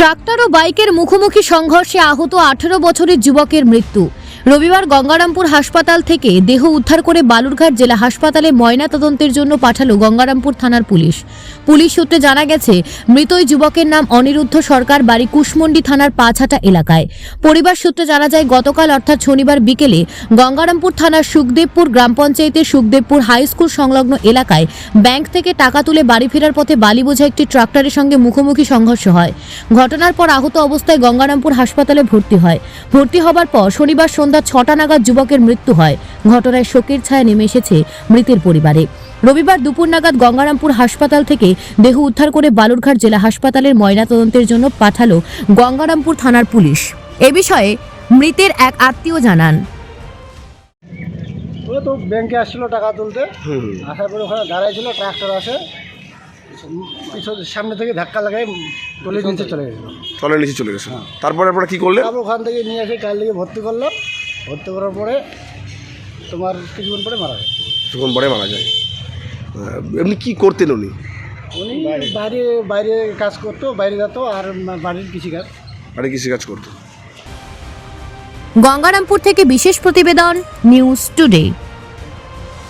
Tractor ও বাইকের মুখোমুখি সংঘর্ষে আহত আঠেরো বছরের যুবকের মৃত্যু। রবিবার গঙ্গারামপুর হাসপাতাল থেকে দেহ উদ্ধার করে বালুরঘাট জেলা হাসপাতালে ময়না তদন্তের জন্য পাঠালো গঙ্গারামপুর থানার পুলিশ। পুলিশ সূত্রে জানা গেছে মৃত ওই যুবকের নাম অনিরুদ্ধ সরকার, বাড়ি কুশমন্ডি থানার পাঁচহাটা এলাকায়। পরিবার সূত্রে জানা যায়, গতকাল অর্থাৎ শনিবার বিকেলে গঙ্গারামপুর থানার সুখদেবপুর গ্রাম পঞ্চায়েতের সুখদেবপুর হাই স্কুল সংলগ্ন এলাকায় ব্যাংক থেকে টাকা তুলে বাড়ি ফেরার পথে বালি বোঝা একটি ট্রাক্টরের সঙ্গে মুখোমুখি সংঘর্ষ হয়। ঘটনার পর আহত অবস্থায় গঙ্গারামপুর হাসপাতালে ভর্তি হয়। ভর্তি হবার পর শনিবার সন্ধ্যা ছটা নাগাদ যুবকের মৃত্যু হয়। ঘটনায় শোকের ছায়া নেমে এসেছে মৃতের পরিবারে। রবিবার দুপুর নাগাদ গঙ্গারামপুর হাসপাতাল থেকে দেহ উদ্ধার করে বালুরঘাট জেলা হাসপাতালের ময়নাতদন্তের জন্য পাঠালো গঙ্গারামপুর থানার পুলিশ। এ বিষয়ে মৃতের এক আত্মীয় জানান। ও তো ব্যাংকে আসছিল টাকা তুলতে। আসার পরে ওখানে দাঁড়াই ছিল ট্রাক্টর আসে পিছন সামনে থেকে ধাক্কা লাগাই টলির নিচে চলে গেছিল। তলের নিচে চলে গেছে। তারপরে আপনারা কি করলেন? ওখান থেকে নিয়ে এসে কাল দিকে ভর্তি করল ভর্তি করার পরে তোমার কিছুক্ষণ পরে মারা যায়। কিছুক্ষণ পরে মারা যায়। এমনি কি করতেন উনি? উনি বাইরে বাইরে কাজ করতো বাইরে যেত আর বাড়ির কৃষিকাজ। বাড়ির কৃষিকাজ করতো। গঙ্গারামপুর থেকে বিশেষ প্রতিবেদন নিউজ টুডে।